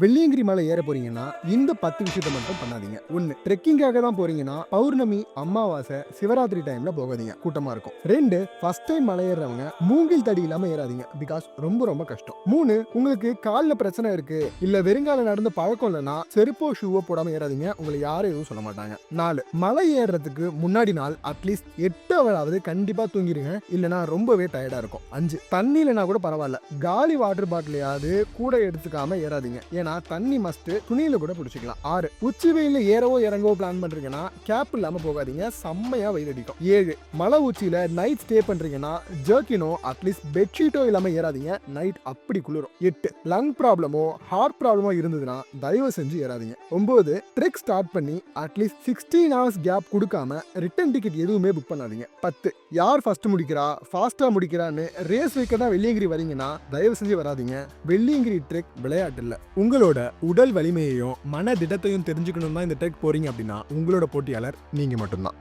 வெள்ளியங்கிரி மலை ஏற போறீங்கன்னா இந்த பத்து விஷயத்த மட்டும் பண்ணாதீங்க. ஒன்னு ட்ரெக்கிங்காக தான் போறீங்கன்னா பௌர்ணமி அமாவாசை சிவராத்திரி டைம்ல போகாதீங்க. கூட்டமா இருக்கும். ரெண்டு ஃபர்ஸ்ட் டைம் மலை ஏறுறவங்க மூங்கில் தடி இல்லாம ஏறாதீங்க. பிகாஸ் ரொம்ப ரொம்ப கஷ்டம். மூணு உங்களுக்கு காலில் பிரச்சனை இருக்கு இல்ல வெறுங்கால நடந்த பழக்கம் இல்லைன்னா செருப்போ ஷூவோ போடாம ஏறாதீங்க. உங்களை யாரும் எதுவும் சொல்ல மாட்டாங்க. நாலு மலை ஏறுறதுக்கு முன்னாடி நாள் அட்லீஸ்ட் எட்டு அவராவது கண்டிப்பா தூங்கிடுங்க இல்லைன்னா ரொம்பவே டயர்டா இருக்கும். அஞ்சு தண்ணி இல்லைனா கூட பரவாயில்ல. காலி வாட்டர் பாட்டிலையாவது கூட எடுத்துக்காம ஏறாதீங்க. ஏன்னா தண்ணி மஸ்ட் துணியில கூட பிடிச்சிக்கலாம். ஆறு உச்சி வெயில ஏறவோ இறங்கவோ பிளான் பண்றீங்கன்னா கேப் இல்லாம போகாதீங்க செம்மையா வெயில் அடிக்கும். ஏழு மலை உச்சியில நைட் ஸ்டே பண்றீங்கன்னா ஜர்க்கினோ அட்லீஸ்ட் பெட்ஷீட்டோ இல்லாம ஏறாதீங்க நைட் அப்படி குளிரும். எட்டு லங் ப்ராப்ளமோ ஹார்ட் ப்ராப்ளமோ இருந்ததுன்னா தயவு செஞ்சு ஏறாதீங்க. ஒன்பது ட்ரெக் ஸ்டார்ட் பண்ணி at least sixteen hours gap கொடுக்காம ரிட்டர்ன் டிக்கெட் எதுவுமே புக் பண்ணாதீங்க. பத்து யார் ஃபர்ஸ்ட் முடிக்கிறா ஃபாஸ்டா முடிக்கிறான்னு ரேஸ் வைக்க தான் வெள்ளியங்கிரி வரீங்கன்னா தயவு செஞ்சு வராதீங்க. வெள்ளியங்கிரி ட்ரெக் விளையாட்டு இல்லை. உங்க உங்களோட உடல் வலிமையையும் மன திடத்தையும் தெரிஞ்சுக்கணும் தான் இந்த டெக் போறீங்க அப்படின்னா உங்களோட போட்டியாளர் நீங்க மட்டும்தான்.